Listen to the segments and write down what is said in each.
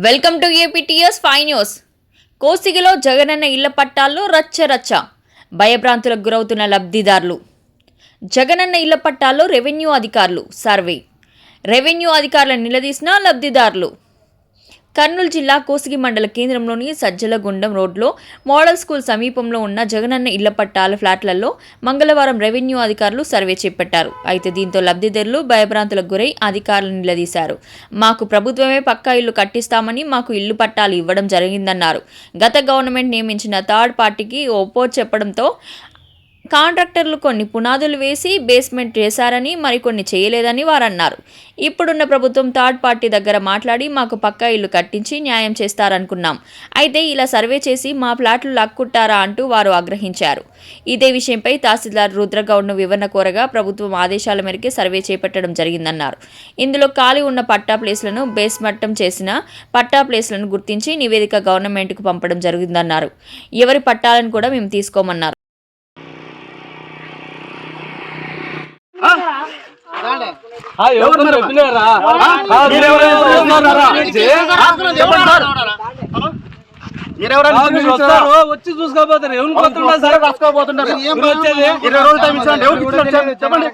Welcome to APTS five news కోసిగిలో Jagananna ఇళ్ళ పట్టాల్లో రచ్చ రచ్చ భయభ్రాంతులకు గురవుతున్న లబ్ధిదారులు. జగనన్న ఇళ్ళ పట్టాల్లో రెవెన్యూ అధికారులు సర్వే. రెవెన్యూ అధికారులను నిలదీసిన లబ్ధిదారులు. కర్నూలు జిల్లా కోసిగి మండల కేంద్రంలోని సజ్జలగుండం రోడ్లో మోడల్ స్కూల్ సమీపంలో ఉన్న జగనన్న ఇళ్ళ పట్టాల ఫ్లాట్లలో మంగళవారం రెవెన్యూ అధికారులు సర్వే చేపట్టారు. అయితే దీంతో లబ్ధిదారులు భయభ్రాంతులకు గురై అధికారులను నిలదీశారు. మాకు ప్రభుత్వమే పక్కా ఇల్లు కట్టిస్తామని మాకు ఇల్లు పట్టాలు ఇవ్వడం జరిగిందన్నారు. గత గవర్నమెంట్ నియమించిన థర్డ్ పార్టీకి ఒప్పో చెప్పడంతో కాంట్రాక్టర్లు కొన్ని పునాదులు వేసి బేస్మెంట్ చేశారని మరికొన్ని చేయలేదని వారన్నారు. ఇప్పుడున్న ప్రభుత్వం థర్డ్ పార్టీ దగ్గర మాట్లాడి మాకు పక్కా ఇల్లు కట్టించి న్యాయం చేస్తారనుకున్నాం. అయితే ఇలా సర్వే చేసి మా ఫ్లాట్లు లాక్కుంటారా అంటూ వారు ఆగ్రహించారు. ఇదే విషయంపై తహసీల్దార్ రుద్రగౌడ్ను వివరణ కోరగా ప్రభుత్వం ఆదేశాల మేరకే సర్వే చేపట్టడం జరిగిందన్నారు. ఇందులో ఖాళీ ఉన్న పట్టా ప్లేస్లను బేస్మట్టం చేసిన పట్టా ప్లేస్లను గుర్తించి నివేదిక గవర్నమెంట్కు పంపడం జరిగిందన్నారు. ఎవరి పట్టాలను కూడా మేము తీసుకోమన్నారు ఎవరు చెప్పినారా వచ్చి చూసుకోపోతారు ఎవరు పోతున్నారు సార్ ఇరవై రోజులు టైం ఇచ్చాను ఎవరికి ఇచ్చారు చెప్పండి.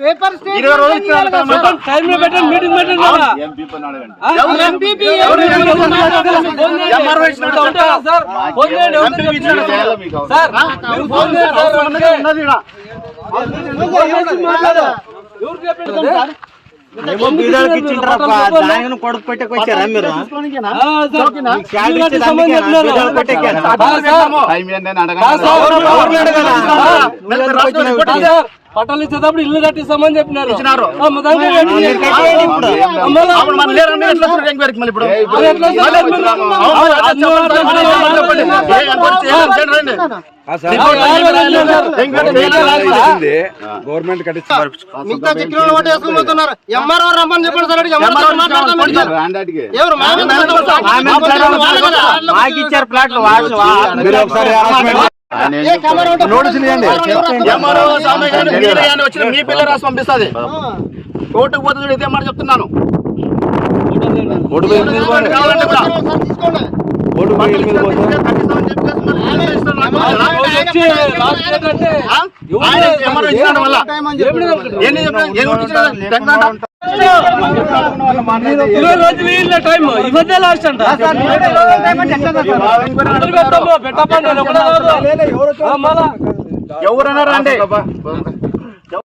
చెప్పండి ఇరవై రోజులు ఇచ్చాను టైం. చెప్పండి టైం లో పెట్టండి మీటింగ్ పెట్టండి కదా. ఆ? ఎవరు సార్? ఫోన్ చేయండి, కొడుకు పెట్టకు వచ్చారా మీరు? తీసుకోనికేనా? పట్టాలు ఇచ్చేటప్పుడు ఇల్లు కట్టిస్తామని చెప్పినారు. గవర్నమెంట్ పోతున్నారు ఎంఆర్ఓ రమ్మని చెప్పండి సార్? ఎవరు. మాకు ఇచ్చారు ప్లాట్లు వాళ్ళు నోటీసులు ఇవ్వండి. మీ పిల్ల రాసి పంపిస్తుంది. కోర్టుకు పోతుంది చూడు, ఇదే మాట చెప్తున్నాను. టెక్నాలజీ ఇరవై రోజులు టైం లాస్ట్ అంట. ఎవరన్నా రండి